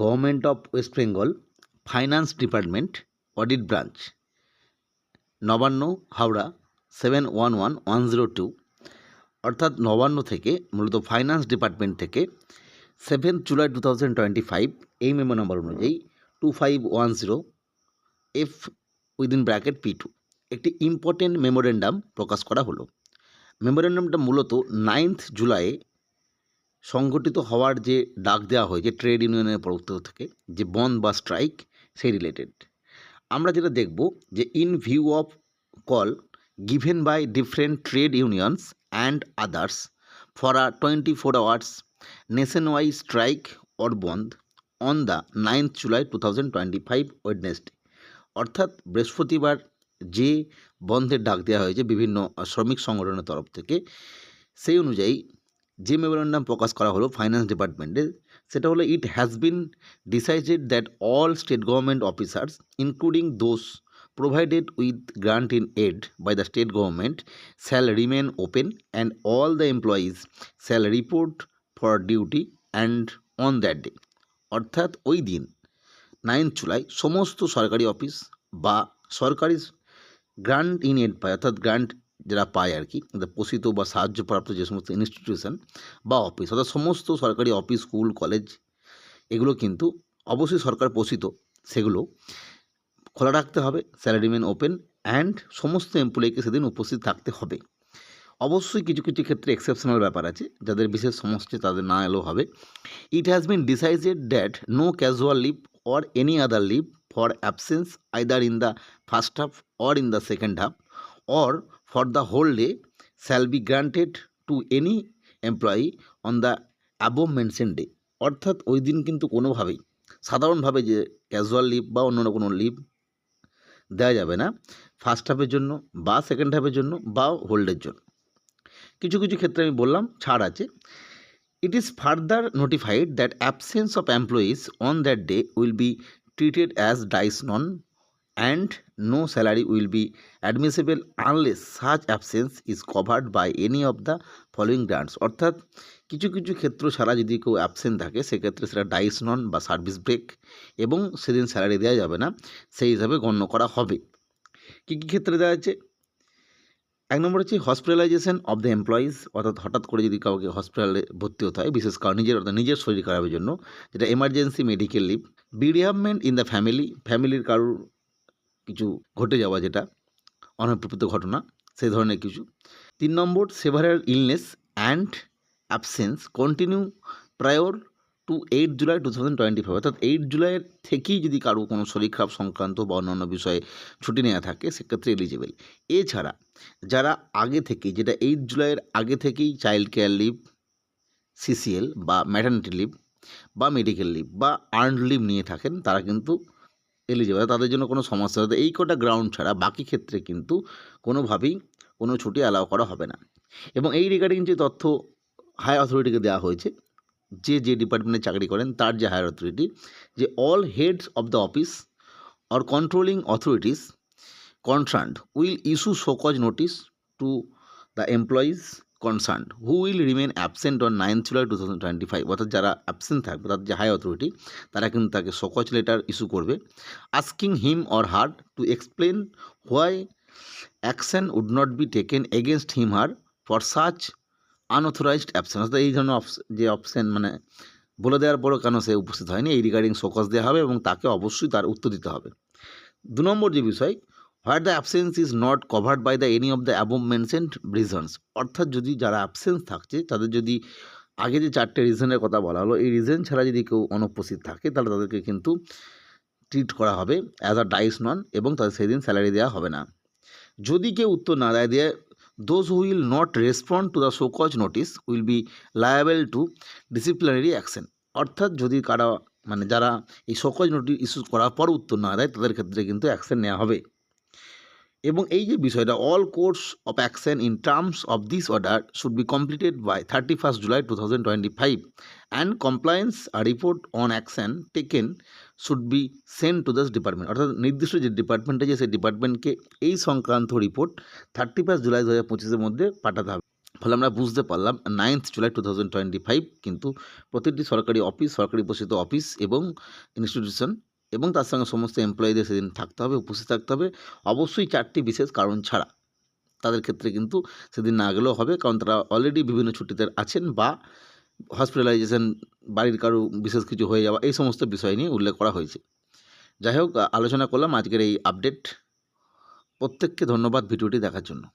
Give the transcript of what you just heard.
Government of West Bengal finance department audit branch Nabanna, Howrah seven one one one zero two অর্থাৎ নবান্ন থেকে মূলত finance department থেকে seven July two thousand twenty five এই memo number অনুযায়ী two five one zero F within bracket P two একটি important memorandum প্রকাশ করা হলো। মেমোরেন্ডামটা মূলত নাইন্থ জুলাইয়ে সংগঠিত হওয়ার যে ডাক দেওয়া হয়েছে ট্রেড ইউনিয়নের পক্ষ থেকে, যে বন্ধ বা স্ট্রাইক, সেই রিলেটেড আমরা যেটা দেখব যে in view of call given by different trade unions and others for a twenty four hours nation wise strike or bandh on the ninth July two thousand twenty five Wednesday অর্থাৎ বৃহস্পতিবার যে বন্ধের ডাক দেওয়া হয়েছে বিভিন্ন শ্রমিক সংগঠনের তরফ থেকে, সেই অনুযায়ী যে মেমোরেন্ডাম প্রকাশ করা হলো ফাইন্যান্স ডিপার্টমেন্টে সেটা হলো it has been decided that all state government officers including those provided with grant in aid by the state government, shall remain open and all the employees shall report for duty and on that day. অর্থাৎ ওই দিন ninth July সমস্ত সরকারি office বা সরকারি grant in add পায় অর্থাৎ grant যারা পায় আর কি পোষিত বা সাহায্যপ্রাপ্ত যে সমস্ত ইনস্টিটিউশন বা অফিস অর্থাৎ সমস্ত সরকারি অফিস স্কুল কলেজ এগুলো কিন্তু অবশ্যই সরকার পোষিত সেগুলো খোলা রাখতে হবে স্যালারিমেন ওপেন অ্যান্ড সমস্ত এমপ্লয়িকে সেদিন উপস্থিত থাকতে হবে। অবশ্যই কিছু কিছু ক্ষেত্রে এক্সেপশনাল ব্যাপার আছে, যাদের বিশেষ সমস্যা তাদের না এলেও হবে। It has been decided that no casual leave or any other leave for absence either in the first half or in the second half or for the whole day shall be granted to any employee on the above mention day অর্থাৎ ওই দিন কিন্তু কোনোভাবেই, সাধারণভাবে যে casual leave বা অন্য কোনো লিভ দেওয়া যাবে না ফার্স্ট হাফের জন্য বা সেকেন্ড হাফের জন্য বা হোল্ডের জন্য। কিছু কিছু ক্ষেত্রে আমি বললাম, ছাড় আছে। It is further notified that absence of employees on that day will be treated as dies non and no salary will be admissible unless such absence is covered by any of the following grants অর্থাৎ কিছু কিছু ক্ষেত্র ছাড়া যদি কেউ absent থাকে, সেক্ষেত্রে সেটা ডাইস নন বা সার্ভিস ব্রেক এবং সেদিন স্যালারি দেওয়া যাবে না। সেই হিসাবে গণ্য করা হবে। কী কী ক্ষেত্রে দেওয়া আছে এক নম্বর হচ্ছে হসপিটালাইজেশন অফ দ্য এমপ্লয়িজ অর্থাৎ হঠাৎ করে যদি কাউকে হসপিটালে ভর্তি হতে হয়, বিশেষ করে নিজের, অর্থাৎ নিজের শরীর খারাপের জন্য, যেটা emergency medical leave bereavement in the family ফ্যামিলির কারোর কিছু ঘটে যাওয়া যেটা অনপ্রীত ঘটনা সেই ধরনের কিছু। তিন নম্বর several illness and absence continue prior to eight July two thousand twenty five অর্থাৎ এইট জুলাইয়ের থেকেই যদি কারও কোনো শরীর খারাপ সংক্রান্ত বা অন্যান্য বিষয়ে ছুটি নেওয়া থাকে, সেক্ষেত্রে এলিজিবল এছাড়া, যারা আগে থেকে যেটা এইট জুলাইয়ের আগে থেকেই চাইল্ড কেয়ার লিভ সিসিএল বা ম্যাটার্নিটি লিভ বা মেডিকেল লিভ বা আর্ন লিভ নিয়ে থাকেন, তারা কিন্তু এলিজিবল তাদের জন্য কোনো সমস্যা হতে এই কটা গ্রাউন্ড ছাড়া বাকি ক্ষেত্রে কিন্তু কোনোভাবেই কোনো ছুটি অ্যালাউ করা হবে না। এবং এই রিগার্ডিং যে তথ্য হাই অথরিটিকে দেওয়া হয়েছে, যে যে ডিপার্টমেন্টে চাকরি করেন, তার যে হায়ার অথরিটি যে all heads of the office or controlling authorities concerned will issue show cause notice to the employees concerned who will remain absent on ninth July two thousand twenty five অর্থাৎ যারা absent থাকবে তাদের যে high authority তারা কিন্তু তাকে show cause letter issue করবে asking him or her to explain why action would not be taken against him her for such unauthorised absence অর্থাৎ এই ধরনের যে অপশন মানে বলে দেওয়ার পরও কেন সে উপস্থিত হয়নি, এই রিগার্ডিং শোকজ দেওয়া হবে এবং তাকে অবশ্যই তার উত্তর দিতে হবে। দু নম্বর যে বিষয় what the absence is not covered by the any of the above mentioned reasons অর্থাৎ যদি যারা অ্যাবসেন্স থাকছে, তাদের যদি আগে যে চারটে রিজনের কথা বলা হলো, এই রিজন ছাড়া যদি কেউ অনুপস্থিত থাকে, তাহলে তাদেরকে কিন্তু ট্রিট করা হবে অ্যাজ আ ডাইস নন এবং তাদের সেদিন স্যালারি দেওয়া হবে না। যদি কেউ উত্তর না দেয় দিয়ে those will not respond to the show cause notice will be liable to disciplinary action অর্থাৎ যদি কারা মানে যারা এই শোকজ নোটিস ইস্যু করার পর উত্তর না দেয়, তাদের ক্ষেত্রে কিন্তু অ্যাকশন নেওয়া হবে। এবং এই যে বিষয়টা all course of action in terms of this order should be completed by thirty first July two thousand twenty five and compliance report on action taken should be send to this department অর্থাৎ নির্দিষ্ট যে department আছে, সেই ডিপার্টমেন্টকে এই সংক্রান্ত report thirty first July দু হাজার পঁচিশের মধ্যে পাঠাতে হবে। ফলে আমরা বুঝতে পারলাম ninth July two thousand twenty five কিন্তু প্রতিটি সরকারি অফিস সরকারি পোষিত অফিস এবং ইনস্টিটিউশন এবং তার সঙ্গে সমস্ত এমপ্লয়ীদের সেদিন থাকতে হবে, উপস্থিত থাকতে হবে। অবশ্যই চারটি বিশেষ কারণ ছাড়া তাদের ক্ষেত্রে কিন্তু সেদিন না গেলেও হবে, কারণ তারা অলরেডি বিভিন্ন ছুটিতে আছেন বা হসপিটালাইজেশন বাড়ির কারও বিশেষ কিছু হয়ে যাওয়া, এই সমস্ত বিষয় নিয়ে উল্লেখ করা হয়েছে। যাই হোক, আলোচনা করলাম আজকের এই আপডেট প্রত্যেককে ধন্যবাদ ভিডিওটি দেখার জন্য।